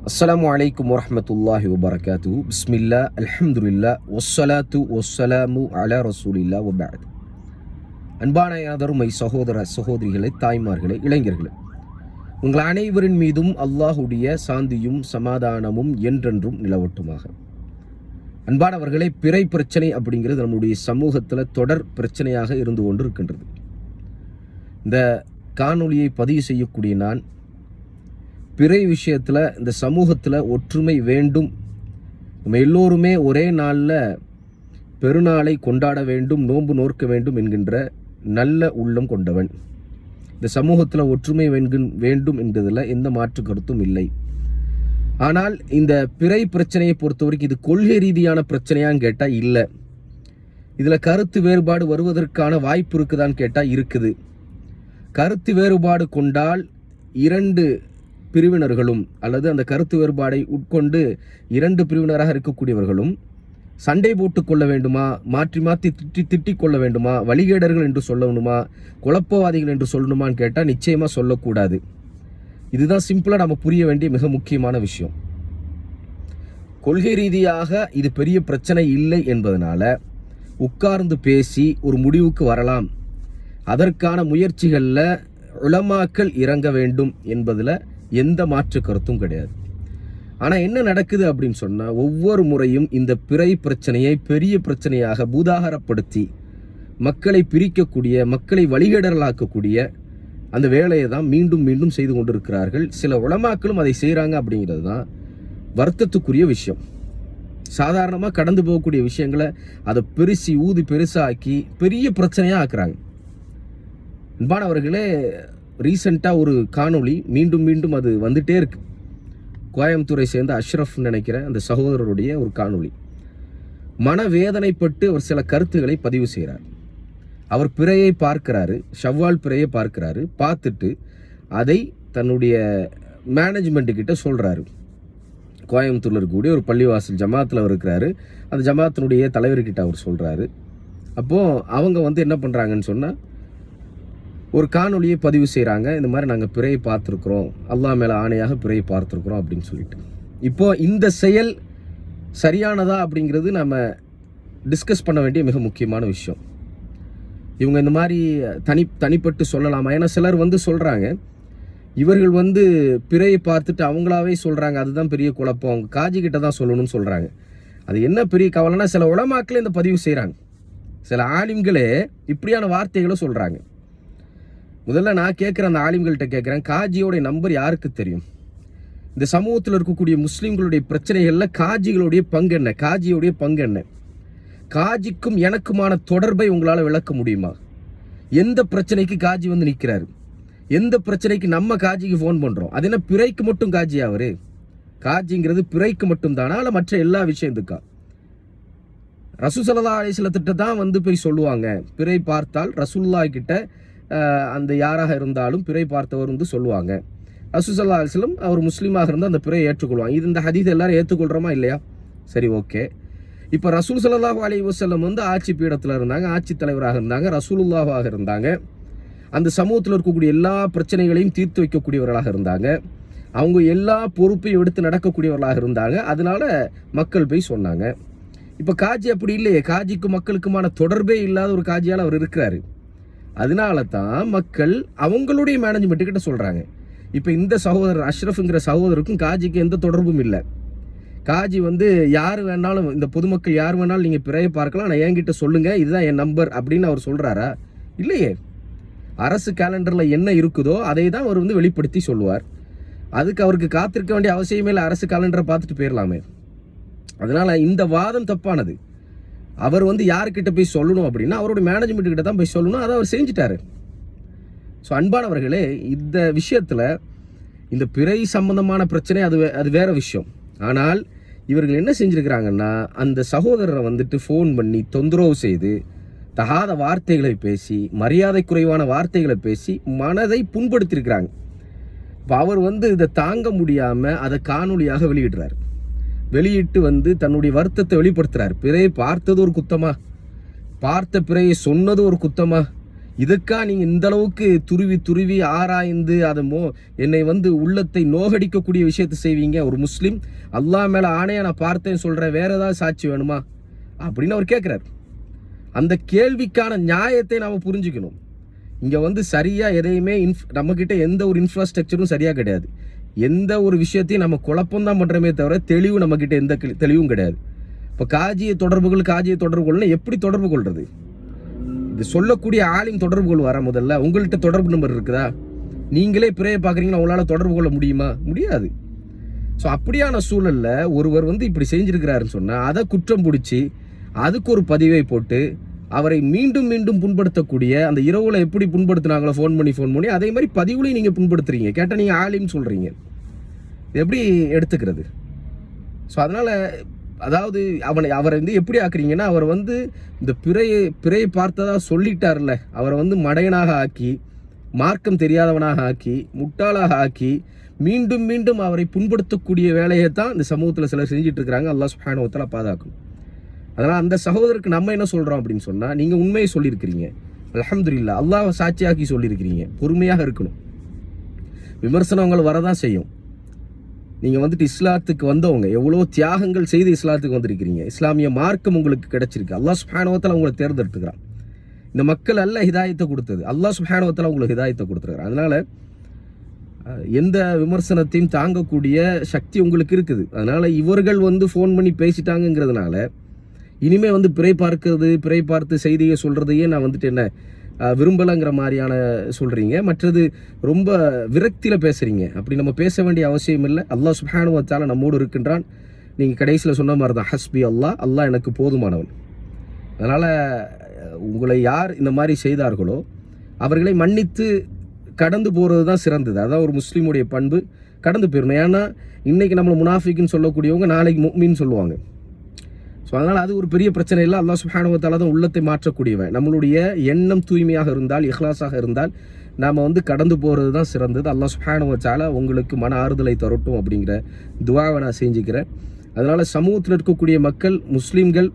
அஸ்லாம் வலைக்கம் வரமத்துல்லாஹி வபரகாத்து பிஸ்மில்லா அலமதுல்லா வஸ்ஸலாத்து வஸ்ஸலாமு அலா ரசூலில்லா ஒபாத் அன்பான அருமை சகோதர சகோதரிகளை தாய்மார்களே இளைஞர்களே உங்கள் அனைவரின் மீதும் அல்லாஹுடைய சாந்தியும் சமாதானமும் என்றென்றும் நிலவட்டுமாக. அன்பானவர்களே பிறை பிரச்சனை அப்படிங்கிறது நம்முடைய சமூகத்தில் தொடர் பிரச்சனையாக இருந்து கொண்டு இருக்கின்றது இந்த காணொலியை பதிவு செய்யக்கூடிய நான் பிறை விஷயத்தில் இந்த சமூகத்தில் ஒற்றுமை வேண்டும். நம்ம எல்லோருமே ஒரே நாளில் பெருநாளை கொண்டாட வேண்டும் நோன்பு நோர்க்க வேண்டும் என்கின்ற நல்ல உள்ளம் கொண்டவன். இந்த சமூகத்தில் ஒற்றுமை வேண்டும் என்பதில் எந்த மாற்று கருத்தும் இல்லை. ஆனால் இந்த பிறை பிரச்சனையை பொறுத்த வரைக்கும் இது கொள்கை ரீதியான பிரச்சனையான்னு கேட்டால் இல்லை. இதில் கருத்து வேறுபாடு வருவதற்கான வாய்ப்பு இருக்குதான்னு கேட்டால் இருக்குது. கருத்து வேறுபாடு கொண்டால் இரண்டு பிரிவினர்களும் அல்லது அந்த கருத்து வேறுபாடை உட்கொண்டு இரண்டு பிரிவினராக இருக்கக்கூடியவர்களும் சண்டை போட்டு கொள்ள வேண்டுமா மாற்றி மாற்றி திட்டி திட்டிக் கொள்ள வேண்டுமா வழிகேடர்கள் என்று சொல்லணுமா குழப்பவாதிகள் என்று சொல்லணுமான்னு கேட்டால் நிச்சயமாக சொல்லக்கூடாது. இதுதான் சிம்பிளாக நம்ம புரிய வேண்டிய மிக முக்கியமான விஷயம். கொள்கை ரீதியாக இது பெரிய பிரச்சனை இல்லை என்பதனால உட்கார்ந்து பேசி ஒரு முடிவுக்கு வரலாம். அதற்கான முயற்சிகளில் உளமாக்கல் இறங்க வேண்டும் என்பதில் எந்த மாற்று கருத்தும் கிடையாது. ஆனால் என்ன நடக்குது அப்படின்னு சொன்னால் ஒவ்வொரு முறையும் இந்த பிறை பிரச்சனையை பெரிய பிரச்சனையாக பூதாகரப்படுத்தி மக்களை பிரிக்கக்கூடிய மக்களை வழிகடலாக்கக்கூடிய அந்த வேலையை தான் மீண்டும் மீண்டும் செய்து கொண்டிருக்கிறார்கள். சில உளமாக்களும் அதை செய்கிறாங்க அப்படிங்கிறது தான் வருத்தத்துக்குரிய விஷயம். சாதாரணமாக கடந்து போகக்கூடிய விஷயங்களை அதை பெருசி ஊதி பெருசாக்கி பெரிய பிரச்சனையாக ஆக்குறாங்க. அன்பானவர்களே ரீசெண்டாக ஒரு காணொளி மீண்டும் மீண்டும் அது வந்துகிட்டே இருக்கு. கோயம்புத்தூரை சேர்ந்த அஷ்ரஃப் நினைக்கிற அந்த சகோதரருடைய ஒரு காணொளி. மனவேதனைப்பட்டு அவர் சில கருத்துக்களை பதிவு செய்கிறார் அவர் பிறையை பார்க்கிறாரு ஷவ்வால் பிறையை பார்க்கிறாரு பார்த்துட்டு அதை தன்னுடைய மேனேஜ்மெண்ட்டுக்கிட்ட சொல்கிறாரு கோயம்புத்தூரில் இருக்கக்கூடிய ஒரு பள்ளிவாசல் ஜமாத்தில் அவர் இருக்கிறாரு. அந்த ஜமாத்தினுடைய தலைவர்கிட்ட அவர் சொல்கிறாரு அப்போது அவங்க வந்து என்ன பண்ணுறாங்கன்னு சொன்னால் ஒரு காணொலியை பதிவு செய்கிறாங்க இந்த மாதிரி நாங்கள் பிறையை பார்த்துருக்குறோம். அல்லா மேலே ஆணையாக பிறையை பார்த்துருக்குறோம் அப்படின்னு சொல்லிட்டு. இப்போ இந்த செயல் சரியானதா அப்படிங்கிறது நம்ம டிஸ்கஸ் பண்ண வேண்டிய மிக முக்கியமான விஷயம். இவங்க இந்த மாதிரி தனி தனிப்பட்டு சொல்லலாமா? ஏன்னா சிலர் வந்து சொல்கிறாங்க இவர்கள் வந்து பிறையை பார்த்துட்டு அவங்களாவே சொல்கிறாங்க அதுதான் பெரிய குழப்பம். அவங்க காஜிக்கிட்ட தான் சொல்லணும்னு சொல்கிறாங்க அது என்ன பெரிய கவலைன்னா சில உலமாக்களே இந்த பதிவு செய்கிறாங்க சில ஆலிம்களே இப்படியான வார்த்தைகளை சொல்கிறாங்க முதல்ல நான் கேட்குற அந்த ஆலிம்கள்கிட்ட கேட்குறேன் காஜியோடைய நம்பர் யாருக்கு தெரியும்? இந்த சமூகத்தில் இருக்கக்கூடிய முஸ்லீம்களுடைய பிரச்சனைகளில் காஜிகளுடைய பங்கு என்ன? காஜியோடைய பங்கு என்ன? காஜிக்கும் எனக்குமான தொடர்பை உங்களால் விளக்க முடியுமா? எந்த பிரச்சனைக்கு காஜி வந்து நிற்கிறாரு எந்த பிரச்சனைக்கு நம்ம காஜிக்கு ஃபோன் பண்ணுறோம் அது என்ன பிறைக்கு மட்டும் காஜி அவரு? காஜிங்கிறது பிறைக்கு மட்டும் தானா இல்லை மற்ற எல்லா விஷயத்துக்கா ரசூசல்லா அலிஸ்லத்திட்ட தான் வந்து போய் சொல்லுவாங்க. பிறை பார்த்தால் ரசூல்லா கிட்ட அந்த யாராக இருந்தாலும் பிறை பார்த்தவர் வந்து சொல்லுவாங்க. ரசூசல்லா அலிஸ்லம் அவர் முஸ்லீமாக இருந்தால் அந்த பிறையை ஏற்றுக்கொள்வாங்க. இது இந்த ஹதீஸ் எல்லாரும் ஏற்றுக்கொள்கிறோமா இல்லையா? சரி ஓகே. இப்போ ரசூல் சல்லாஹூ அலி வசல்லம் வந்து ஆட்சி பீடத்தில் இருந்தாங்க ஆட்சி தலைவராக இருந்தாங்க ரசூலுல்லாவாக இருந்தாங்க. அந்த சமூகத்தில் இருக்கக்கூடிய எல்லா பிரச்சனைகளையும் தீர்த்து வைக்கக்கூடியவர்களாக இருந்தாங்க. அவங்க எல்லா பொறுப்பையும் எடுத்து நடக்கக்கூடியவர்களாக இருந்தாங்க. அதனால மக்கள் போய் சொன்னாங்க. இப்போ காஜி அப்படி இல்லையே. காஜிக்கும் மக்களுக்குமான தொடர்பே இல்லாத ஒரு காஜியால் அவர் இருக்கிறாரு. அதனால தான் மக்கள் அவங்களுடைய மேனேஜ்மெண்ட் கிட்ட சொல்கிறாங்க இப்போ இந்த சகோதரர் அஷ்ரஃப்ங்கிற சகோதரருக்கும் காஜிக்கு எந்த தொடர்பும் இல்லை. காஜி வந்து யார் வேணாலும் இந்த பொதுமக்கள் யார் வேணாலும் நீங்கள் பிறைய பார்க்கலாம் நான் என்கிட்ட சொல்லுங்கள் இதுதான் என் நம்பர் அப்படின்னு அவர் சொல்கிறாரா இல்லையே. அரசு கேலண்டரில் என்ன இருக்குதோ அதை தான் அவர் வந்து வெளிப்படுத்தி சொல்லுவார். அதுக்கு அவருக்கு காத்திருக்க வேண்டிய அவசியமே இல்லை அரசு கேலண்டரை பார்த்துட்டு போயிடலாமே அதனால் இந்த வாதம் தப்பானது. அவர் வந்து யாருக்கிட்ட போய் சொல்லணும் அப்படின்னா அவரோட மேனேஜ்மெண்ட் கிட்ட தான் போய் சொல்லணும். அதை அவர் செஞ்சுட்டாரு. ஸோ அன்பானவர்களே இந்த விஷயத்தில் இந்த பிறை சம்பந்தமான பிரச்சனை அது அது வேற விஷயம். ஆனால் இவர்கள் என்ன செஞ்சுருக்கிறாங்கன்னா அந்த சகோதரரை வந்துட்டு ஃபோன் பண்ணி தொந்தரவு செய்து தகாத வார்த்தைகளை பேசி மரியாதை குறைவான வார்த்தைகளை பேசி மனதை புண்படுத்தியிருக்கிறாங்க. இப்போ அவர் வந்து இதை தாங்க முடியாமல் அதை காணொலியாக வெளியிடுறார். வெளியிட்டு வந்து தன்னுடைய வருத்தத்தை வெளிப்படுத்துறார். பிறையை பார்த்தது ஒரு குத்தமா? பார்த்த பிறையை சொன்னது ஒரு குத்தமா? இதுக்கா நீங்கள் இந்த அளவுக்கு துருவி துருவி ஆராய்ந்து அதை மோ என்னை வந்து உள்ளத்தை நோகடிக்கக்கூடிய விஷயத்தை செய்வீங்க? ஒரு முஸ்லீம் அல்லா மேலே ஆணையை நான் பார்த்தேன்னு சொல்கிறேன் வேறு ஏதாவது சாட்சி வேணுமா? அப்படின்னு அவர் கேட்குறாரு அந்த கேள்விக்கான நியாயத்தை நாம் புரிஞ்சுக்கணும். இங்கே வந்து சரியாக எதையுமே இன்ஃப் நம்மக்கிட்ட எந்த ஒரு இன்ஃப்ராஸ்ட்ரக்சரும் சரியாக கிடையாது. எந்த ஒரு விஷயத்தையும் நம்ம குழப்பம் தான் பண்ணுறமே தவிர தெளிவு நம்மக்கிட்ட எந்த தெளிவும் கிடையாது. இப்போ காஜியை தொடர்புகள் காஜியை தொடர்பு கொள்ளணும் எப்படி தொடர்பு கொள்வது இது சொல்லக்கூடிய ஆளின் தொடர்பு வர முதல்ல. உங்கள்கிட்ட தொடர்பு நம்பர் இருக்குதா? நீங்களே பிறைய பார்க்குறீங்களா? உங்களால் தொடர்பு கொள்ள முடியுமா? முடியாது. ஸோ அப்படியான சூழலில் ஒருவர் வந்து இப்படி செஞ்சுருக்கிறாருன்னு சொன்னால் அதை குற்றம் பிடிச்சி அதுக்கு ஒரு பதிவை போட்டு அவரை மீண்டும் மீண்டும் புண்படுத்தக்கூடிய அந்த இரவுல எப்படி புண்படுத்துனாங்களோ ஃபோன் பண்ணி ஃபோன் பண்ணி அதே மாதிரி பதிவுலையும் நீங்கள் புண்படுத்துறீங்க. கேட்டால் நீங்கள் ஆலின்னு சொல்கிறீங்க எப்படி எடுத்துக்கிறது? ஸோ அதனால் அதாவது அவனை அவரை வந்து எப்படி ஆக்குறீங்கன்னா அவர் வந்து இந்த பிறையை பிறையை பார்த்ததா சொல்லிட்டார்ல அவரை வந்து மடையனாக ஆக்கி மார்க்கம் தெரியாதவனாக ஆக்கி முட்டாளாக ஆக்கி மீண்டும் மீண்டும் அவரை புண்படுத்தக்கூடிய வேலையை தான் இந்த சமூகத்தில் சிலர் செஞ்சுட்டு இருக்கிறாங்க. அல்லாஹ் சுஹானுவத்தில் பாதுகாக்கணும். அதனால் அந்த சகோதரருக்கு நம்ம என்ன சொல்கிறோம் அப்படின்னு சொன்னால் நீங்கள் உண்மையை சொல்லியிருக்கிறீங்க. அல்ஹம்துலில்லாஹ் அல்லாஹ் சாட்சியாக்கி சொல்லியிருக்கிறீங்க. பொறுமையாக இருக்கணும். விமர்சனங்கள் வரதான் செய்யும். நீங்கள் வந்துட்டு இஸ்லாத்துக்கு வந்தவங்க எவ்வளோ தியாகங்கள் செய்து இஸ்லாத்துக்கு வந்திருக்கிறீங்க. இஸ்லாமிய மார்க்கம் உங்களுக்கு கிடைச்சிருக்கு. அல்லாஹ் சுஹானவத்தில் உங்களை தேர்ந்தெடுத்துக்கிறான். இந்த மக்கள் அல்ல ஹிதாயத்தை கொடுத்தது. அல்லாஹ் சுஹானவத்தில் உங்களுக்கு ஹிதாயத்தை கொடுத்துருக்குறான். அதனால் எந்த விமர்சனத்தையும் தாங்கக்கூடிய சக்தி உங்களுக்கு இருக்குது. அதனால் இவர்கள் வந்து ஃபோன் பண்ணி பேசிட்டாங்கங்கிறதுனால இனிமே வந்து பிறை பார்க்கிறது பிறை பார்த்து செய்தியை சொல்கிறதையே நான் வந்துட்டு என்ன விரும்பலைங்கிற மாதிரியான சொல்கிறீங்க மற்றது ரொம்ப விரக்தியில் பேசுகிறீங்க அப்படி நம்ம பேச வேண்டிய அவசியம் இல்லை. அல்லாஹ் சுப்ஹானுவத்தால நம்மோடு இருக்கின்றான். நீங்கள் கடைசியில் சொன்ன மாதிரி தான் ஹஸ்பி அல்லாஹ் அல்லாஹ் எனக்கு போதுமானவன். அதனால் உங்களை யார் இந்த மாதிரி செய்தார்களோ அவர்களை மன்னித்து கடந்து போகிறது தான் சிறந்தது. அதான் ஒரு முஸ்லீமுடைய பண்பு. கடந்து போயிடணும் ஏன்னா இன்றைக்கி நம்மளை முனாஃபிக்குன்னு சொல்லக்கூடியவங்க நாளைக்கு மீன் சொல்லுவாங்க. ஸோ அதனால் அது ஒரு பெரிய பிரச்சனை இல்லை. அல்லாஹ் சுஹானுவத்தால் தான் உள்ளத்தை மாற்றக்கூடியவன். நம்மளுடைய எண்ணம் தூய்மையாக இருந்தால் இஹ்லாஸாக இருந்தால் நாம் வந்து கடந்து போகிறது தான் சிறந்தது அல்லா சுப்ஹானுவத்தால உங்களுக்கு மன ஆறுதலை தரட்டும் அப்படிங்கிற துவாவை நான் செஞ்சுக்கிறேன். அதனால் சமூகத்தில் இருக்கக்கூடிய மக்கள் முஸ்லீம்கள்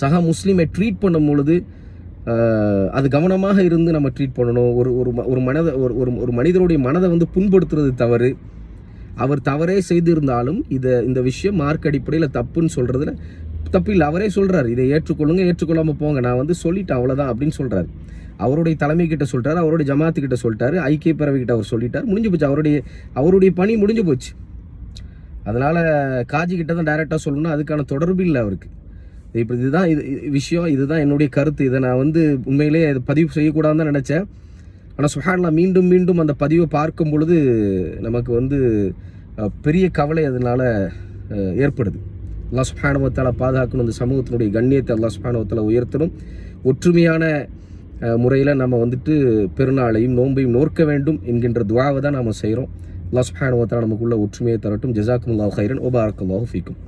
சக முஸ்லீமை ட்ரீட் பண்ணும் பொழுது அது கவனமாக இருந்து நம்ம ட்ரீட் பண்ணணும். ஒரு ஒரு ஒரு மனதை ஒரு ஒரு ஒரு மனிதருடைய மனதை வந்து புண்படுத்துறது தவறு. அவர் தவறே செய்திருந்தாலும் இதை இந்த விஷயம் மார்க் அடிப்படையில் தப்புன்னு சொல்கிறதுல தப்பு இல்லை அவரே சொல்கிறார் இதை ஏற்றுக்கொள்ளுங்க ஏற்றுக்கொள்ளாமல் போங்க. நான் வந்து சொல்லிட்டேன் அவ்வளோதான் அப்படின்னு சொல்கிறார் அவருடைய தலைமை கிட்ட சொல்கிறார் அவருடைய ஜமாத்து கிட்ட சொல்லிட்டாரு ஐக்கிய பிறவை கிட்ட அவர் சொல்லிட்டார். முடிஞ்சு போச்சு. அவருடைய அவருடைய பணி முடிஞ்சு போச்சு. அதனால் காஜி கிட்ட தான் டைரெக்டாக சொல்லணும் அதுக்கான தொடர்பு இல்லை அவருக்கு. இப்போ இதுதான் இது விஷயம். இதுதான் என்னுடைய கருத்து. இதை நான் வந்து உண்மையிலே இதை பதிவு செய்யக்கூடாதுன்னு தான் நினச்சேன். ஆனால் சுஹான்லாம் மீண்டும் மீண்டும் அந்த பதிவை பார்க்கும் பொழுது நமக்கு வந்து பெரிய கவலை அதனால் ஏற்படுது. அல்லா சுஹானுவத்தால் பாதுகாக்கணும். இந்த சமூகத்தினுடைய கண்ணியத்தை அல்லா சுஹானுவத்தால் உயர்த்தணும். ஒற்றுமையான முறையில் நம்ம வந்துட்டு பெருநாளையும் நோன்பையும் நோர்க்க வேண்டும் என்கின்ற துவாவை தான் நாம் செய்கிறோம் அல்லா சுஹானுவத்தால் நமக்குள்ள ஒற்றுமையை தரட்டும். ஜசாக்கும் அல்லாஹ் ஹைரன் ஒபாரக் அல்லாஹ் ஃபீக்கும்.